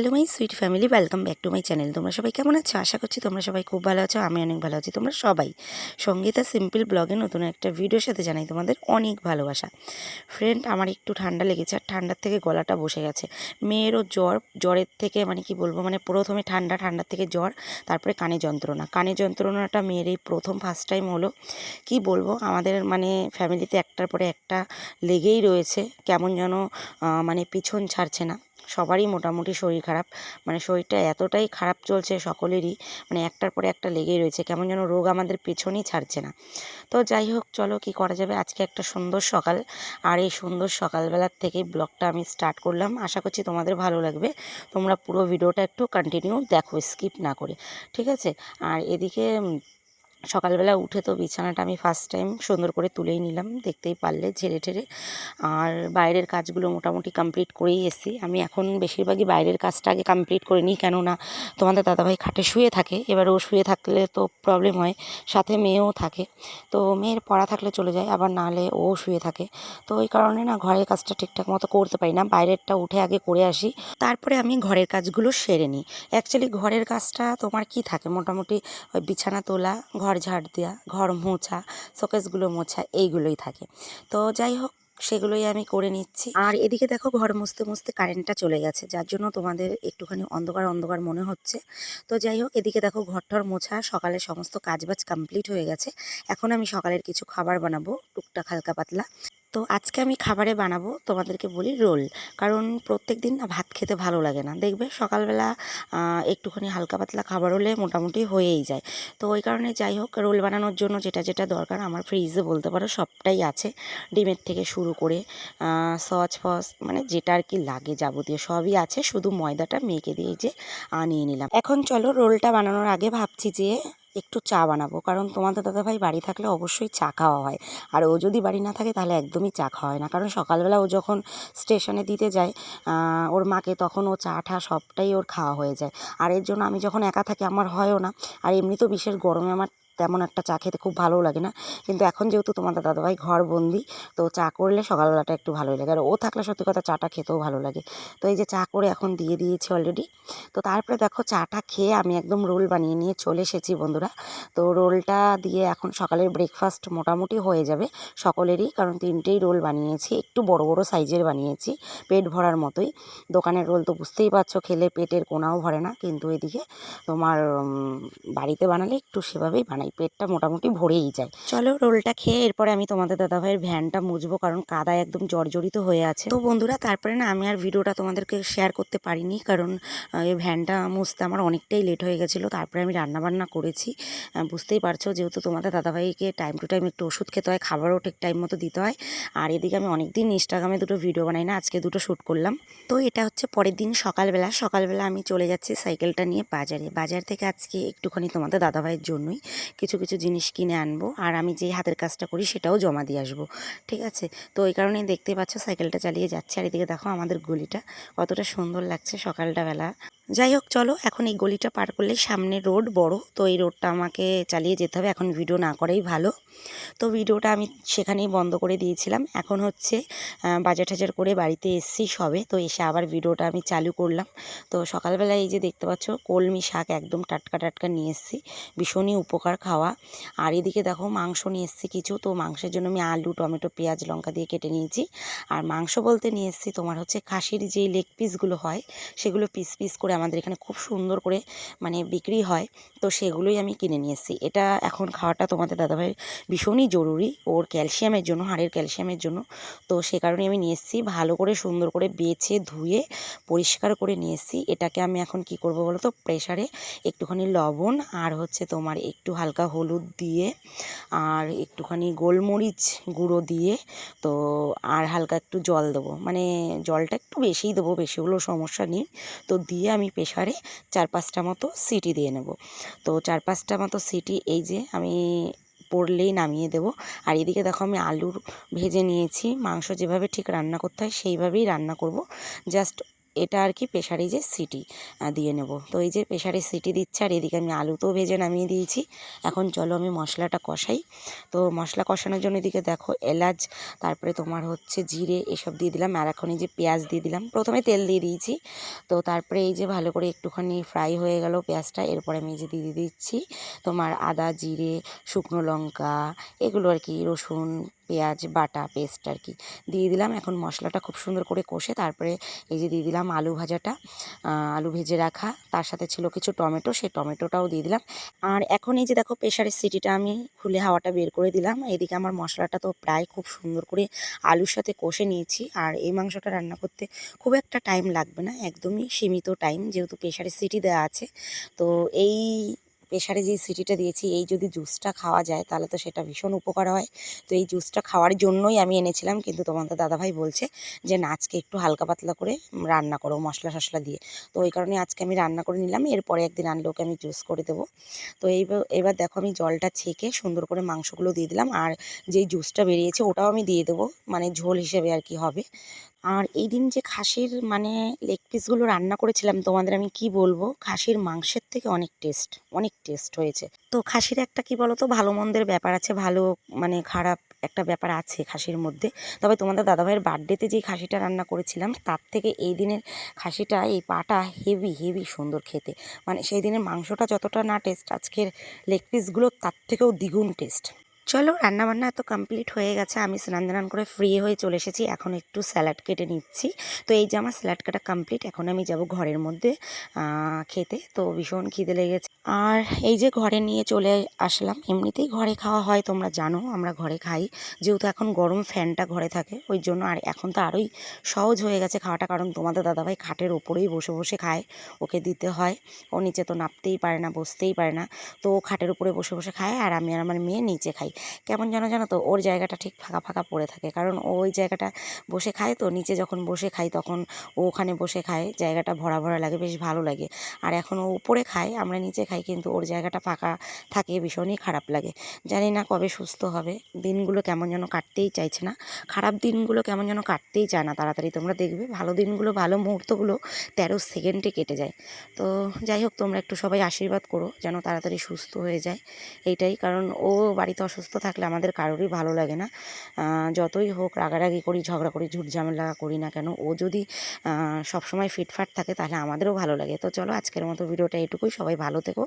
Hello my sweet family, welcome back to my channel. তোমরা সবাই কেমন আছো? আশা করছি তোমরা সবাই খুব ভালো আছো, আমি অনেক ভালো আছি। তোমরা সবাই সঙ্গীতা সিম্পল ব্লগে নতুন একটা ভিডিওর সাথে জানাই তোমাদের অনেক ভালোবাসা। ফ্রেন্ড আমার একটু ঠান্ডা লেগেছে আর ঠান্ডার থেকে গলাটা বসে গেছে। মেয়েরও জ্বর, জ্বরের থেকে মানে কি বলব মানে প্রথমে ঠান্ডা, ঠান্ডার থেকে জ্বর, তারপরে কানে যন্ত্রণা। কানে যন্ত্রণাটা মেয়ের এই প্রথম ফার্স্ট টাইম হলো। কি বলব, আমাদের মানে ফ্যামিলিতে একটার পরে একটা লেগেই রয়েছে। কেমন যেন মানে পিছন ছাড়ছে না। সবারই মোটামুটি শরীর খারাপ। মানে শরীরটা এতটাই খারাপ চলছে সকলেরই মানে একটার পরে একটা লেগেই রয়েছে, কেমন যেন রোগ আমাদের পেছনেই ছাড়ছে না। তো যাই হোক, চলো কি করা যাবে? আজকে একটা সুন্দর সকাল। আর এই সুন্দর সকালবেলার থেকেই ব্লগটা আমি স্টার্ট করলাম। আশা করছি তোমাদের ভালো লাগবে। তোমরা পুরো ভিডিওটা একটু কন্টিনিউ দেখো স্কিপ না করে। ঠিক আছে? আর এদিকে সকালবেলা উঠে তো বিছানাটা আমি ফার্স্ট টাইম সুন্দর করে তুলেই নিলাম, দেখতেই পারলে ঝেড়ে ঝেড়ে আর বাইরের কাজগুলো মোটামুটি কমপ্লিট করেই এসেছি। আমি এখন বেশিরভাগই বাইরের কাজটা আগে কমপ্লিট করে নিই, কেননা তোমাদের দাদাভাই খাটে শুয়ে থাকে, এবার ও শুয়ে থাকলে তো প্রবলেম হয়, সাথে মেয়েও থাকে। তো মেয়ের পড়া থাকলে চলে যায়, আবার নাহলে ও শুয়ে থাকে। তো ওই কারণে না ঘরের কাজটা ঠিকঠাক মতো করতে পারি না, বাইরেরটা উঠে আগে করে আসি। তারপরে আমি ঘরের কাজগুলো সেরে নিই। অ্যাকচুয়ালি ঘরের কাজটা তোমার কি থাকে? মোটামুটি ওই বিছানা তোলা, ঘর ঝাড় দেওয়া ঘর মোছা, শোকেসগুলো মোছা, এইগুলোই থাকে। তো যাই হোক, সেগুলোই আমি করে নিচ্ছি। আর এদিকে দেখো, ঘর মুছতে মুছতে কারেন্টটা চলে গেছে, যার জন্য তোমাদের একটুখানি অন্ধকার অন্ধকার মনে হচ্ছে। তো যাই হোক, এদিকে দেখো, ঘরটর মোছা, সকালে সমস্ত কাজবাজ কমপ্লিট হয়ে গেছে। এখন আমি সকালের কিছু খাবার বানাবো, টুকটাক হালকা পাতলা। তো আজকে আমি খাবারে বানাবো তোমাদেরকে বলি রোল। কারণ প্রত্যেক দিন না ভাত খেতে ভালো লাগে না। দেখবে সকালবেলা একটুখানি হালকা পাতলা খাবার হলে মোটামুটি হয়েই যায়। তো ওই কারণে যাই হোক, রোল বানানোর জন্য যেটা যেটা দরকার, আমার ফ্রিজে বলতে পারো সবটাই আছে। ডিমের থেকে শুরু করে সস ফস মানে যেটা আর কি লাগে যাবতীয় সবই আছে। শুধু ময়দাটা মেখে দিয়ে যে আনিয়ে নিলাম। এখন চলো রোলটা বানানোর আগে ভাবছি যে একটু চা বানাবো। কারণ তোমাদের দাদাভাই বাড়ি থাকলে অবশ্যই চা খাওয়া হয়। আর ও যদি বাড়ি না থাকে তাহলে একদমই চা খাওয়া হয় না। কারণ সকালবেলা ও যখন স্টেশনে দিতে যায় ওর মাকে তখন ও চা ঠা সবটাই ওর খাওয়া হয়ে যায়। আর এর জন্য আমি যখন একা থাকি, আমার হয়ও না। আর এমনি তো বিশেষ গরমে আমার তেমন একটা চা খেতে খুব ভালোও লাগে না। কিন্তু এখন যেহেতু তোমাদের দাদাভাই ঘর বন্দি তো চা করলে সকালবেলাটা একটু ভালোই লাগে। আর ও থাকলে সত্যি কথা চাটা খেতেও ভালো লাগে। তো এই যে চা করে এখন দিয়ে দিয়েছি অলরেডি তো তারপরে দেখো চাটা খেয়ে আমি একদম রোল বানিয়ে নিয়ে চলে এসেছি বন্ধুরা। তো রোলটা দিয়ে এখন সকালের ব্রেকফাস্ট মোটামুটি হয়ে যাবে সকলেরই। কারণ তিনটেই রোল বানিয়েছি। একটু বড় বড় সাইজের বানিয়েছি, পেট ভরার মতোই। দোকানের রোল তো বুঝতেই পারছ, খেলে পেটের কোনাও ভরে না। কিন্তু এদিকে তোমার বাড়িতে বানালে একটু সেভাবেই বানাই। পেটটা মোটামুটি ভরেই যায়। চলো রোলটা খেয়ে এরপরে আমি তোমাদের দাদাভাইয়ের ভ্যানটা মুছবো, কারণ কাদায় একদম জর্জরিত হয়ে আছে। তো বন্ধুরা, তারপরে না আমি আর ভিডিওটা তোমাদেরকে শেয়ার করতে পারিনি, কারণ এই ভ্যানটা মুছতে আমার অনেকটাই লেট হয়ে গেছিল, তারপরে আমি রান্নাবান্না করেছি। বুঝতেই পারছ, যেহেতু তোমাদের দাদাভাইকে টাইম টু টাইম একটু ওষুধ খেতে হয়, খাবারও ঠিক টাইম মতো দিতে হয়, আর এদিকে আমি অনেকদিন ইনস্টাগ্রামে দুটো ভিডিও বানাই না, আজকে দুটো শ্যুট করলাম। তো এটা হচ্ছে পরের দিন সকালবেলা সকালবেলা আমি চলে যাচ্ছি সাইকেলটা নিয়ে বাজারে। বাজার থেকে আজকে একটুখানি তোমাদের দাদাভাইয়ের জন্যই। কিছু কিছু জিনিস কিনে আনব। আর আমি যেই হাতের কাজটা করি সেটাও জমা দিয়ে আসব। ঠিক আছে? তো ওই কারণেই দেখতে পাচ্ছ, সাইকেলটা চালিয়ে যাচ্ছে। আর এদিকে দেখো আমাদের গলিটা কতটা সুন্দর লাগছে সকালটা বেলা। যাই হোক, চলো এখন এই গলিটা পার করলে সামনে রোড বড়, তো এই রোডটা আমাকে চালিয়ে যেতে হবে। এখন ভিডিও না করাই ভালো। তো ভিডিওটা আমি সেখানেই বন্ধ করে দিয়েছিলাম। এখন হচ্ছে বাজার টাজার করে বাড়িতে এসছি সবে। তো এসে আবার ভিডিওটা আমি চালু করলাম। তো সকালবেলা এই যে দেখতে পাচ্ছ, কলমি শাক একদম টাটকা টাটকা নিয়ে এসেছি। ভীষণই উপকার খাওয়া। আর এদিকে দেখো, মাংস নিয়ে এসেছি কিছু। তো মাংসের জন্য আমি আলু, টমেটো, পেঁয়াজ, লঙ্কা দিয়ে কেটে নিয়েছি। আর মাংস বলতে নিয়ে এসেছি তোমার হচ্ছে খাসির যেই লেগ পিসগুলো হয়, সেগুলো পিস পিস করে আমাদের এখানে খুব সুন্দর করে মানে বিক্রি হয়। তো সেগুলোই আমি কিনে নিয়ে এসেছি এটা এখন খাওয়াটা তোমাদের দাদাভাইয়ের ভীষণই জরুরি। ওর ক্যালসিয়ামের জন্য, হাড়ের ক্যালসিয়ামের জন্য। তো সে কারণে আমি নিয়ে এসেছি ভালো করে, সুন্দর করে বেছে, ধুয়ে, পরিষ্কার করে নিয়ে এসেছি এটাকে আমি এখন কি করব বলো তো? প্রেশারে একটুখানি লবণ আর হচ্ছে তোমার একটু হালকা হলুদ দিয়ে আর একটুখানি গোলমরিচ গুঁড়ো দিয়ে তো আর হালকা একটু জল দেবো। মানে জলটা একটু বেশিই দেবো বেশি হলেও সমস্যা নেই। তো দিয়ে আমি প্রেশারে চার পাঁচটা মতো সিটি দিয়ে নেব। তো চার পাঁচটা মতো সিটি এই যে আমি পড়লেই নামিয়ে দেব। আর এদিকে দেখো আমি আলুর ভেজে নিয়েছি, মাংস যেভাবে ঠিক রান্না করতে হয় সেইভাবেই রান্না করব। জাস্ট এটা আর কি প্রেশারে যে সিটি দিয়ে নেব। তো এই যে প্রেশারে সিটি দিচ্ছে, আর এদিকে আমি আলুতেও ভেজে নামিয়ে দিয়েছি। এখন চলো আমি মশলাটা কষাই। তো মশলা কষানোর জন্য এদিকে দেখো এলাচ, তারপরে তোমার হচ্ছে জিরে, এসব দিয়ে দিলাম। আর এখন এই যে পেঁয়াজ দিয়ে দিলাম। প্রথমে তেল দিয়ে দিয়েছি। তো তারপরে এই যে ভালো করে একটুখানি ফ্রাই হয়ে গেল পেঁয়াজটা। এরপরে আমি এই যে দিয়ে দিচ্ছি তোমার আদা, জিরে, শুকনো লঙ্কা, এগুলো আর কি রসুন পেঁয়াজ, বাটা, পেস্ট আর কি দিয়ে দিলাম। এখন মশলাটা খুব সুন্দর করে কষে তারপরে এই যে দিয়ে দিলাম আলু ভাজাটা আলু ভেজে রাখা। তার সাথে ছিল কিছু টমেটো, সেই টমেটোটাও দিয়ে দিলাম। আর এখন এই যে দেখো প্রেশারের সিটিটা আমি খুলে হাওয়াটা বের করে দিলাম। এদিকে আমার মশলাটা তো প্রায় খুব সুন্দর করে আলুর সাথে কষে নিয়েছি। আর এই মাংসটা রান্না করতে খুব একটা টাইম লাগবে না। একদমই সীমিত টাইম যেহেতু প্রেশারের সিটি দেওয়া আছে। তো এই প্রেশারে যে সিটিটা দিয়েছি, এই যদি জুসটা খাওয়া যায়, তাহলে তো সেটা ভীষণ উপকার হয়। তো এই জুসটা খাওয়ার জন্যই আমি এনেছিলাম, কিন্তু তোমাদের দাদাভাই বলছে যে, না, আজকে একটু হালকা পাতলা করে রান্না করো, মশলা টশলা দিয়ে। তো ওই কারণে আজকে আমি রান্না করে নিলাম, এরপরে একদিন আনলে ওকে আমি জুস করে দেবো। তো এইবার এবার দেখো আমি জলটা ছেঁকে সুন্দর করে মাংসগুলো দিয়ে দিলাম, আর যেই জুসটা বেরিয়েছে, ওটাও আমি দিয়ে দেবো মানে ঝোল হিসেবে আর কি হবে। আর এই দিন যে খাসির মানে লেগ পিসগুলো রান্না করেছিলাম, তোমাদের আমি কি বলব? খাসির মাংসের থেকে অনেক টেস্ট অনেক টেস্ট হয়েছে। তো খাসির একটা কি বলতো, ভালো মন্দের ব্যাপার আছে, ভালো মানে খারাপ একটা ব্যাপার আছে খাসির মধ্যে। তবে তোমাদের দাদাভাইয়ের বার্থডেতে যেই খাসিটা রান্না করেছিলাম, তার থেকে এই দিনের খাসিটা, এই পাটা হেভি হেভি সুন্দর খেতে। মানে সেই দিনের মাংসটা যতটা না টেস্ট আজকের লেগ পিসগুলো তার থেকেও দ্বিগুণ টেস্ট চলো, রান্নাবান্না এত কমপ্লিট হয়ে গেছে, আমি স্নান দান করে ফ্রি হয়ে চলে এসেছি। এখন একটু স্যালাড কেটে নিচ্ছি। তো এই যে আমার স্যালাড কাটা কমপ্লিট এখন আমি যাব ঘরের মধ্যে খেতে। তো ভীষণ খিদে লেগেছে। আর এই যে ঘরে নিয়ে চলে আসলাম, এমনিতেই ঘরে খাওয়া হয়, তোমরা জানো, আমরা ঘরে খাই। যেহেতু এখন গরম ফ্যানটা ঘরে থাকে, ওই জন্য আর এখন তো আরোই সহজ হয়ে গেছে খাওয়াটা, কারণ তোমাদের দাদাভাই খাটের ওপরেই বসে বসে খায়, ওকে দিতে হয়। ও নিচে তো নামতেই পারে না, বসতেই পারে না। তো খাটের উপরে বসে বসে খায়, আর আমি আর আমার মেয়ে নিচে খাই। কেমন যেন জানো তো ওর জায়গাটা ঠিক ফাঁকা ফাঁকা পড়ে থাকে। কারণ ও ওই জায়গাটা বসে খায় তো, নিচে যখন বসে খাই তখন ও ওখানে বসে খায়, জায়গাটা ভরা ভরা লাগে, বেশ ভালো লাগে। আর এখন ও উপরে খায়, আমরা নিচে খাই কিন্তু ওর জায়গাটা ফাঁকা থাকে, ভীষণই খারাপ লাগে। জানি না কবে সুস্থ হবে, দিনগুলো কেমন যেন কাটতেই চাইছে না। খারাপ দিনগুলো কেমন যেন কাটতেই চায় না, তাড়াতাড়ি তোমরা দেখবে। ভালো দিনগুলো, ভালো মুহূর্তগুলো তেরো সেকেন্ডে কেটে যায়। তো যাই হোক, তোমরা একটু সবাই আশীর্বাদ করো, যেন তাড়াতাড়ি সুস্থ হয়ে যায়। এইটাই, কারণ ও বাড়িতে অসুস্থ থাকলে আমাদের কারোরই ভালো লাগে না। যতই হোক রাগারাগি করি, ঝগড়া করি ঝুট ঝামেলা করি না কেন, ও যদি সবসময় ফিটফাট থাকে তাহলে আমাদেরও ভালো লাগে। তো চলো আজকের মতো ভিডিওটা এটুকুই। সবাই ভালো থেকো।